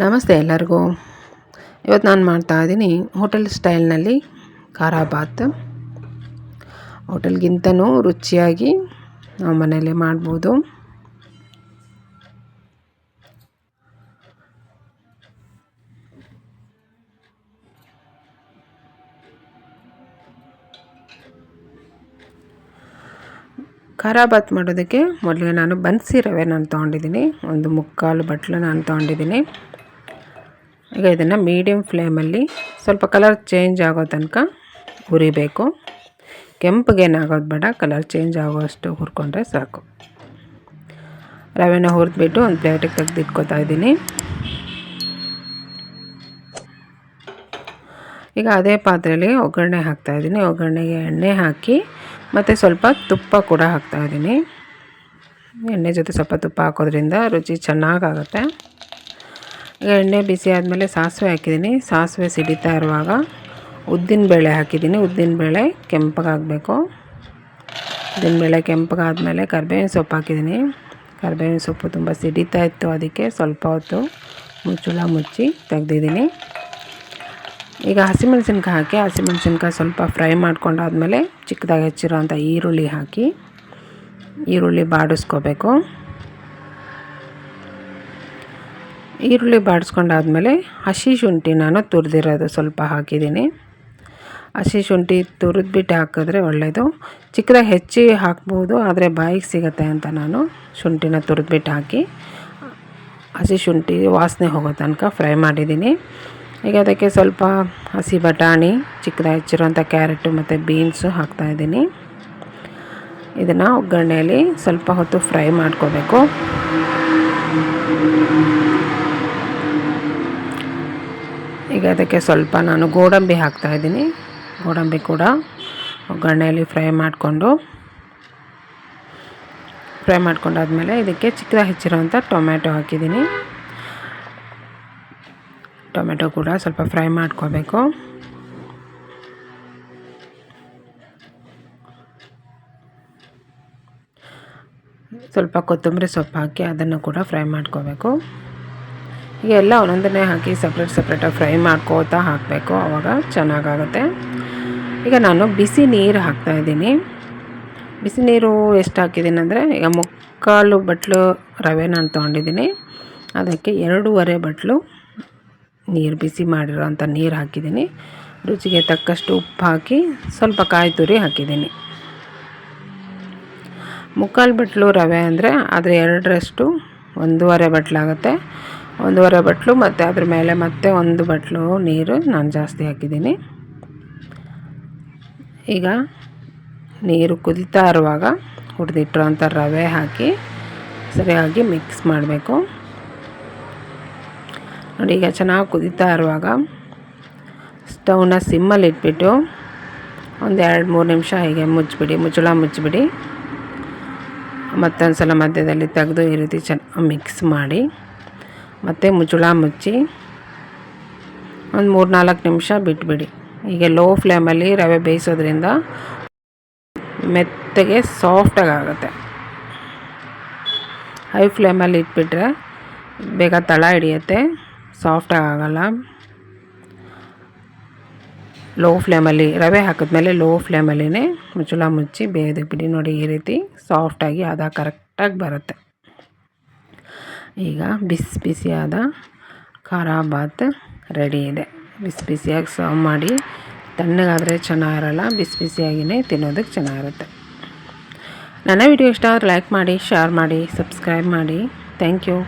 ನಮಸ್ತೆ ಎಲ್ಲರಿಗೂ. ಇವತ್ತು ನಾನು ಮಾಡ್ತಾ ಇದ್ದೀನಿ ಹೋಟೆಲ್ ಸ್ಟೈಲ್ನಲ್ಲಿ ಖಾರ ಬಾತ್. ಹೋಟೆಲ್ಗಿಂತನೂ ರುಚಿಯಾಗಿ ನಾವು ಮನೆಯಲ್ಲೇ ಮಾಡ್ಬೋದು. ಖಾರ ಬಾತ್ ಮಾಡೋದಕ್ಕೆ ಮೊದಲಿಗೆ ನಾನು ಬನ್ಸಿ ರವೆ ನಾನು ತೊಗೊಂಡಿದ್ದೀನಿ. ಒಂದು ಮುಕ್ಕಾಲು ಬಟ್ಲು ನಾನು ತೊಗೊಂಡಿದ್ದೀನಿ. ಈಗ ಇದನ್ನು ಮೀಡಿಯಮ್ ಫ್ಲೇಮಲ್ಲಿ ಸ್ವಲ್ಪ ಕಲರ್ ಚೇಂಜ್ ಆಗೋ ತನಕ ಹುರಿಬೇಕು. ಕೆಂಪಗೇನಾಗೋದು ಬೇಡ ಕಲರ್ ಚೇಂಜ್ ಆಗೋಷ್ಟು ಹುರ್ಕೊಂಡ್ರೆ ಸಾಕು. ರವೆನ ಹುರಿದ್ಬಿಟ್ಟು ಒಂದು ಪ್ಲೇಟಿಗೆ ತೆಗೆದಿಟ್ಕೋತಾ ಇದ್ದೀನಿ. ಈಗ ಅದೇ ಪಾತ್ರೆಯಲ್ಲಿ ಒಗ್ಗರಣೆ ಹಾಕ್ತಾಯಿದ್ದೀನಿ ಒಗ್ಗರಣೆಗೆ ಎಣ್ಣೆ ಹಾಕಿ ಮತ್ತು ಸ್ವಲ್ಪ ತುಪ್ಪ ಕೂಡ ಹಾಕ್ತಾಯಿದ್ದೀನಿ ಎಣ್ಣೆ ಜೊತೆ ಸ್ವಲ್ಪ ತುಪ್ಪ ಹಾಕೋದ್ರಿಂದ ರುಚಿ ಚೆನ್ನಾಗಾಗುತ್ತೆ. ಎಣ್ಣೆ ಬಿಸಿ ಆದಮೇಲೆ ಸಾಸಿವೆ ಹಾಕಿದ್ದೀನಿ. ಸಾಸಿವೆ ಸಿಡಿತಾ ಇರುವಾಗ ಉದ್ದಿನಬೇಳೆ ಹಾಕಿದ್ದೀನಿ. ಉದ್ದಿನಬೇಳೆ ಕೆಂಪಗಾಗಬೇಕು. ಉದ್ದಿನಬೇಳೆ ಕೆಂಪಗಾದಮೇಲೆ ಕರ್ಬೇವಿನ ಸೊಪ್ಪು ಹಾಕಿದ್ದೀನಿ. ಕರ್ಬೇವಿನ ಸೊಪ್ಪು ತುಂಬ ಸಿಡಿತಾ ಇತ್ತು ಅದಕ್ಕೆ ಸ್ವಲ್ಪ ಹೊತ್ತು ಮುಚ್ಚಳ ಮುಚ್ಚಿ ತೆಗ್ದಿದ್ದೀನಿ. ಈಗ ಹಸಿಮೆಣ್ಸಿನ್ಕಾಯಿ ಹಾಕಿ, ಹಸಿಮೆಣಸಿನ್ಕಾಯಿ ಸ್ವಲ್ಪ ಫ್ರೈ ಮಾಡ್ಕೊಂಡಾದಮೇಲೆ ಚಿಕ್ಕದಾಗಿ ಹೆಚ್ಚಿರೋಂಥ ಈರುಳ್ಳಿ ಹಾಕಿ, ಈರುಳ್ಳಿ ಬಾಡಿಸ್ಕೋಬೇಕು. ಈರುಳ್ಳಿ ಬಾಡಿಸ್ಕೊಂಡಾದ್ಮೇಲೆ ಹಸಿ ಶುಂಠಿ ನಾನು ತುರಿದಿರೋದು ಸ್ವಲ್ಪ ಹಾಕಿದ್ದೀನಿ. ಹಸಿ ಶುಂಠಿ ತುರಿದ್ಬಿಟ್ಟು ಹಾಕಿದ್ರೆ ಒಳ್ಳೆಯದು ಚಿಕ್ಕದಾಗಿ ಹೆಚ್ಚಿ ಹಾಕ್ಬೋದು, ಆದರೆ ಬಾಯಿಗೆ ಸಿಗುತ್ತೆ ಅಂತ ನಾನು ಶುಂಠಿನ ತುರಿದ್ಬಿಟ್ಟು ಹಾಕಿ ಹಸಿ ಶುಂಠಿ ವಾಸನೆ ಹೋಗೋ ತನಕ ಫ್ರೈ ಮಾಡಿದ್ದೀನಿ. ಈಗ ಅದಕ್ಕೆ ಸ್ವಲ್ಪ ಹಸಿ ಬಟಾಣಿ, ಚಿಕ್ಕದಾಗಿ ಹೆಚ್ಚಿರೋಂಥ ಕ್ಯಾರೆಟು ಮತ್ತು ಬೀನ್ಸು ಹಾಕ್ತಾಯಿದ್ದೀನಿ ಇದನ್ನು ಒಗ್ಗರಣೆಯಲ್ಲಿ ಸ್ವಲ್ಪ ಹೊತ್ತು ಫ್ರೈ ಮಾಡ್ಕೋಬೇಕು. ಈಗ ಅದಕ್ಕೆ ಸ್ವಲ್ಪ ನಾನು ಗೋಡಂಬಿ ಹಾಕ್ತಾಯಿದ್ದೀನಿ ಗೋಡಂಬಿ ಕೂಡ ಒಗ್ಗರಣೆಯಲ್ಲಿ ಫ್ರೈ ಮಾಡಿಕೊಂಡು, ಫ್ರೈ ಮಾಡ್ಕೊಂಡಾದ್ಮೇಲೆ ಇದಕ್ಕೆ ಚಿಕ್ಕದಾಗಿ ಹೆಚ್ಚಿರುವಂಥ ಟೊಮ್ಯಾಟೊ ಹಾಕಿದ್ದೀನಿ. ಟೊಮೆಟೊ ಕೂಡ ಸ್ವಲ್ಪ ಫ್ರೈ ಮಾಡ್ಕೋಬೇಕು. ಸ್ವಲ್ಪ ಕೊತ್ತಂಬರಿ ಸೊಪ್ಪು ಹಾಕಿ ಅದನ್ನು ಕೂಡ ಫ್ರೈ ಮಾಡ್ಕೋಬೇಕು. ಎಲ್ಲ ಒಂದೊಂದನ್ನೇ ಹಾಕಿ ಸಪ್ರೇಟ್ ಸಪ್ರೇಟಾಗಿ ಫ್ರೈ ಮಾಡ್ಕೋತಾ ಹಾಕಬೇಕು. ಆವಾಗ ಚೆನ್ನಾಗಾಗುತ್ತೆ. ಈಗ ನಾನು ಬಿಸಿ ನೀರು ಹಾಕ್ತಾಯಿದ್ದೀನಿ ಬಿಸಿ ನೀರು ಎಷ್ಟು ಹಾಕಿದ್ದೀನಿ ಅಂದರೆ, ಈಗ ಮುಕ್ಕಾಲು ಬಟ್ಲು ರವೆ ನಾನು ತೊಗೊಂಡಿದ್ದೀನಿ. ಅದಕ್ಕೆ ಎರಡೂವರೆ ಬಟ್ಲು ನೀರು, ಬಿಸಿ ಮಾಡಿರೋಂಥ ನೀರು ಹಾಕಿದ್ದೀನಿ. ರುಚಿಗೆ ತಕ್ಕಷ್ಟು ಉಪ್ಪು ಹಾಕಿ ಸ್ವಲ್ಪ ಕಾಯಿ ತುರಿ ಹಾಕಿದ್ದೀನಿ. ಮುಕ್ಕಾಲು ಬಟ್ಲು ರವೆ ಅಂದರೆ ಅದರ ಎರಡರಷ್ಟು ಒಂದೂವರೆ ಬಟ್ಲಾಗುತ್ತೆ. ಒಂದೂವರೆ ಬಟ್ಲು, ಮತ್ತು ಅದ್ರ ಮೇಲೆ ಮತ್ತೆ ಒಂದು ಬಟ್ಲು ನೀರು ನಾನು ಜಾಸ್ತಿ ಹಾಕಿದ್ದೀನಿ. ಈಗ ನೀರು ಕುದೀತಾ ಇರುವಾಗ ಹುರಿದಿಟ್ಟಿರೋಂಥ ರವೆ ಹಾಕಿ ಸರಿಯಾಗಿ ಮಿಕ್ಸ್ ಮಾಡಬೇಕು. ನೋಡಿ, ಈಗ ಚೆನ್ನಾಗಿ ಕುದೀತಾ ಇರುವಾಗ ಸ್ಟವ್ನ ಸಿಮ್ಮಲ್ಲಿ ಇಟ್ಬಿಟ್ಟು ಒಂದು ಎರಡು ಮೂರು ನಿಮಿಷ ಹೀಗೆ ಮುಚ್ಚಿಬಿಡಿ, ಮುಚ್ಚಳ ಮುಚ್ಚಿಬಿಡಿ. ಮತ್ತೊಂದು ಸಲ ಮಧ್ಯದಲ್ಲಿ ತೆಗೆದು ಈ ರೀತಿ ಚೆನ್ನಾಗಿ ಮಿಕ್ಸ್ ಮಾಡಿ ಮತ್ತು ಮುಚ್ಚಳ ಮುಚ್ಚಿ ಒಂದು ಮೂರು ನಾಲ್ಕು ನಿಮಿಷ ಬಿಟ್ಬಿಡಿ. ಈಗ ಲೋ ಫ್ಲೇಮಲ್ಲಿ ರವೆ ಬೇಯಿಸೋದ್ರಿಂದ ಮೆತ್ತಗೆ ಸಾಫ್ಟಾಗಿ ಆಗುತ್ತೆ. ಹೈ ಫ್ಲೇಮಲ್ಲಿ ಇಟ್ಬಿಟ್ರೆ ಬೇಗ ತಳ ಹಿಡಿಯುತ್ತೆ ಸಾಫ್ಟಾಗಿ ಆಗೋಲ್ಲ. ಲೋ ಫ್ಲೇಮಲ್ಲಿ ರವೆ ಹಾಕಿದ್ಮೇಲೆ ಲೋ ಫ್ಲೇಮಲ್ಲಿನೇ ಮುಚ್ಚಳ ಮುಚ್ಚಿ ಬೇಯೋದಕ್ಕೆ ಬಿಡಿ ನೋಡಿ ಈ ರೀತಿ ಸಾಫ್ಟಾಗಿ ಅದ ಕರೆಕ್ಟಾಗಿ ಬರುತ್ತೆ. ಈಗ ಬಿಸಿ ಬಿಸಿಯಾದ ಖಾರ ಬಾತ್ ರೆಡಿ ಇದೆ. ಬಿಸಿ ಬಿಸಿಯಾಗಿ ಸರ್ವ್ ಮಾಡಿ ತಣ್ಣಗಾದರೆ ಚೆನ್ನಾಗಿರಲ್ಲ, ಬಿಸಿ ಬಿಸಿಯಾಗಿಯೇ ತಿನ್ನೋದಕ್ಕೆ ಚೆನ್ನಾಗಿರುತ್ತೆ. ನನ್ನ ವಿಡಿಯೋ ಇಷ್ಟ ಆದರೆ ಲೈಕ್ ಮಾಡಿ ಶೇರ್ ಮಾಡಿ ಸಬ್ಸ್ಕ್ರೈಬ್ ಮಾಡಿ. Thank you